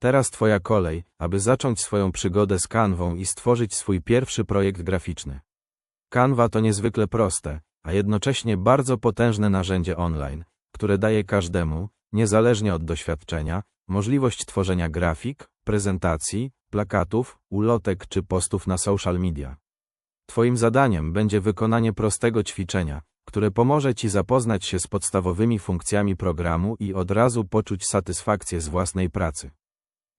Teraz Twoja kolej, aby zacząć swoją przygodę z kanwą i stworzyć swój pierwszy projekt graficzny. Canva to niezwykle proste, a jednocześnie bardzo potężne narzędzie online, które daje każdemu, niezależnie od doświadczenia, możliwość tworzenia grafik, prezentacji, plakatów, ulotek czy postów na social media. Twoim zadaniem będzie wykonanie prostego ćwiczenia, które pomoże Ci zapoznać się z podstawowymi funkcjami programu i od razu poczuć satysfakcję z własnej pracy.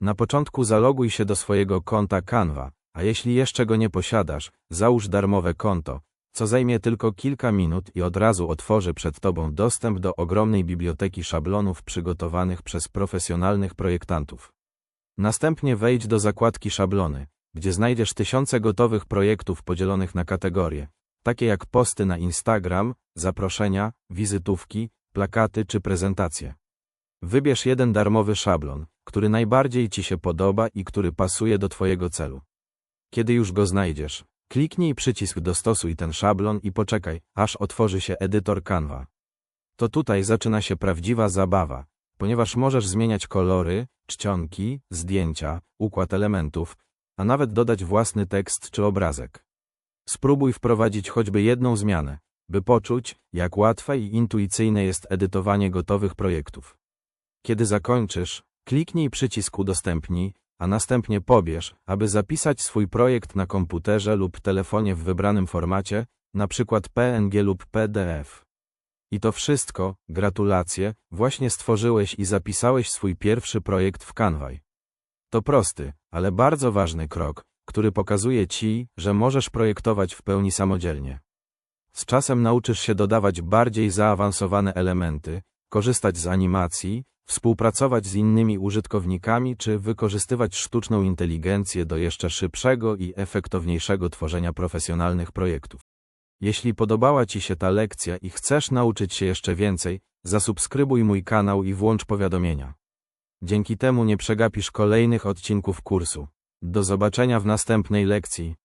Na początku zaloguj się do swojego konta Canva, a jeśli jeszcze go nie posiadasz, załóż darmowe konto, co zajmie tylko kilka minut i od razu otworzy przed Tobą dostęp do ogromnej biblioteki szablonów przygotowanych przez profesjonalnych projektantów. Następnie wejdź do zakładki szablony, gdzie znajdziesz tysiące gotowych projektów podzielonych na kategorie, takie jak posty na Instagram, zaproszenia, wizytówki, plakaty czy prezentacje. Wybierz jeden darmowy szablon, który najbardziej Ci się podoba i który pasuje do Twojego celu. Kiedy już go znajdziesz, kliknij przycisk Dostosuj ten szablon i poczekaj, aż otworzy się edytor Canva. To tutaj zaczyna się prawdziwa zabawa, ponieważ możesz zmieniać kolory, czcionki, zdjęcia, układ elementów, a nawet dodać własny tekst czy obrazek. Spróbuj wprowadzić choćby jedną zmianę, by poczuć, jak łatwe i intuicyjne jest edytowanie gotowych projektów. Kiedy zakończysz, kliknij przycisk Udostępnij, a następnie pobierz, aby zapisać swój projekt na komputerze lub telefonie w wybranym formacie, np. PNG lub PDF. I to wszystko, gratulacje, właśnie stworzyłeś i zapisałeś swój pierwszy projekt w Canva. To prosty, ale bardzo ważny krok, który pokazuje Ci, że możesz projektować w pełni samodzielnie. Z czasem nauczysz się dodawać bardziej zaawansowane elementy, korzystać z animacji, współpracować z innymi użytkownikami czy wykorzystywać sztuczną inteligencję do jeszcze szybszego i efektowniejszego tworzenia profesjonalnych projektów. Jeśli podobała Ci się ta lekcja i chcesz nauczyć się jeszcze więcej, zasubskrybuj mój kanał i włącz powiadomienia. Dzięki temu nie przegapisz kolejnych odcinków kursu. Do zobaczenia w następnej lekcji.